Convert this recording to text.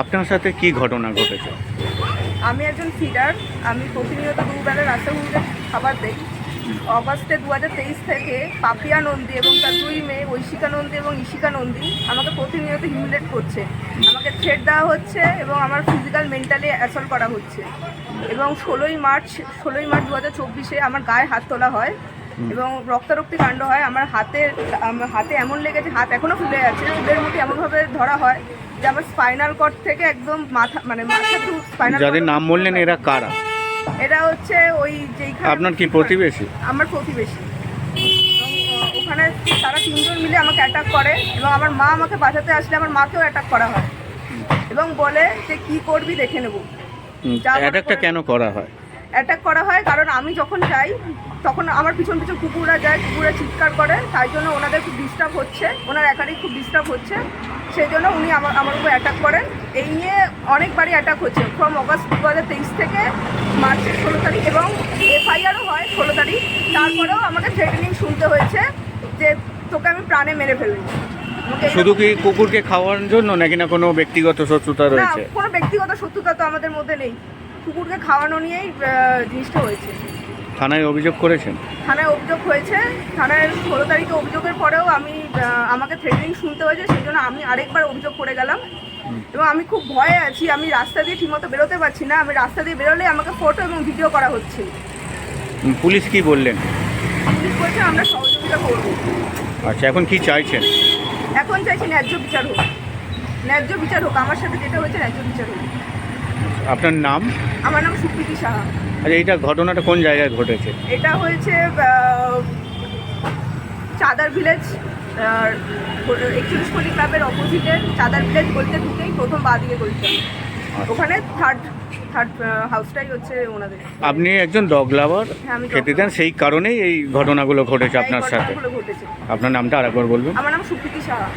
আপনার সাথে কি ঘটনা ঘটেছে? আমি একজন ফিডার আমি প্রতিনিয়ত দুবেলা রাস্তাগুলিতে খাবার দিই। অগস্টে দু হাজার তেইশ থেকে পাপিয়া নন্দী এবং তার দুই মেয়ে ঐশিকা নন্দী এবং ইশিকা নন্দী আমাকে প্রতিনিয়ত হিউমিলেট করছে। আমাকে থ্রেড দেওয়া হচ্ছে এবং আমার ফিজিক্যাল মেন্টালি অ্যাসল্ট করা হচ্ছে। এবং ষোলোই মার্চ ষোলোই মার্চ দু হাজার চব্বিশে আমার গায়ে হাত তোলা হয় এবং রক্তারক্তি কাণ্ড হয়। আমার হাতে হাতে এমন লেগেছে, হাত এখনও ফুলে আছে। ফুলের মুঠি এমনভাবে ধরা হয়। যে আমার স্পাইনাল কর্ড থেকে একদম মাথা মানে মাথা টু স্পাইনাল যাদের নাম বললেন এরা কারা? এটা হচ্ছে ওই যেইখানে আপনার কি প্রতিবেশী? আমার প্রতিবেশী। ওখানে তারা তিনজন মিলে আমাকে অ্যাটাক করে এবং আমার মা আমাকে বাঁচাতে আসলে আমার মাকেও অ্যাটাক করা হয়। এবং বলে যে কি করবি দেখে নেব। অ্যাটাকটা কেন করা হয়? অ্যাটাক করা হয় কারণ আমি যখন যাই তখন আমার পিছন পিছন কুকুররা যায় কুকুররা চিৎকার করে তাই জন্য ওনাদের খুব ডিস্টার্ব হচ্ছে ওনার একারই খুব ডিস্টার্ব হচ্ছে সেই জন্য উনি আমার আমার উপর অ্যাটাক করেন। এই নিয়ে অনেকবারই অ্যাটাক হচ্ছে ফ্রম অগস্ট দু হাজার তেইশ থেকে মার্চের ষোলো তারিখ এবং এফআইআরও হয় ষোলো তারিখ। তারপরেও আমাকে থ্রেটেনিং শুনতে হয়েছে যে তোকে আমি প্রাণে মেরে ফেলব। শুধু কি কুকুরকে খাওয়ানোর জন্য নাকি না কোনো ব্যক্তিগত শত্রুতা রয়েছে? কোনো ব্যক্তিগত শত্রুতা তো আমাদের মধ্যে নেই। কুকুরকে খাওয়ানো নিয়েই জিনিসটা হয়েছে। থানায় অভিযোগ করেছেন? থানায় অভিযোগ হয়েছে। থানায় ষোলো তারিখে অভিযোগের পরেও আমি আমাকে থ্রেটিং শুনতে হয়েছে সেই জন্য আমি আরেকবার অভিযোগ করে গেলাম। এবং আমি খুব ভয়ে আছি আমি রাস্তা দিয়ে ঠিকমতো বেরোতে পারছি না আমি রাস্তা দিয়ে বেরোলে আমাকে ফটো এবং ভিডিও করা হচ্ছে। পুলিশ কি বললেন? পুলিশ বলছে আমরা সহযোগিতা করব। আচ্ছা এখন কি চাইছেন? এখন চাইছি ন্যায্য বিচার হোক। ন্যায্য বিচার হোক আমার সাথে যেটা হয়েছে ন্যায্য বিচার হোক। আপনার নাম? আমার নাম সুপ্রীতি সাহা। আচ্ছা এইটা ঘটনাটা কোন জায়গায় ঘটেছে? এটা হয়েছে চাদার ভিলেজ একচল্লিশ কোটি ক্লাবের অপোজিটে চাদার ভিলেজ বলতে ঢুকেই প্রথম বা দিকে গলিটা। ওখানে থার্ড থার্ড হাউসটাই হচ্ছে ওনাদের। আপনি একজন ডগ লাভার হ্যাঁ, আমি খেতে দেন সেই কারণেই এই ঘটনাগুলো ঘটেছে আপনার সাথে। ঘটেছে। আপনার নামটা আরেকবার বলবেন। আমার নাম সুপ্রীতি সাহা।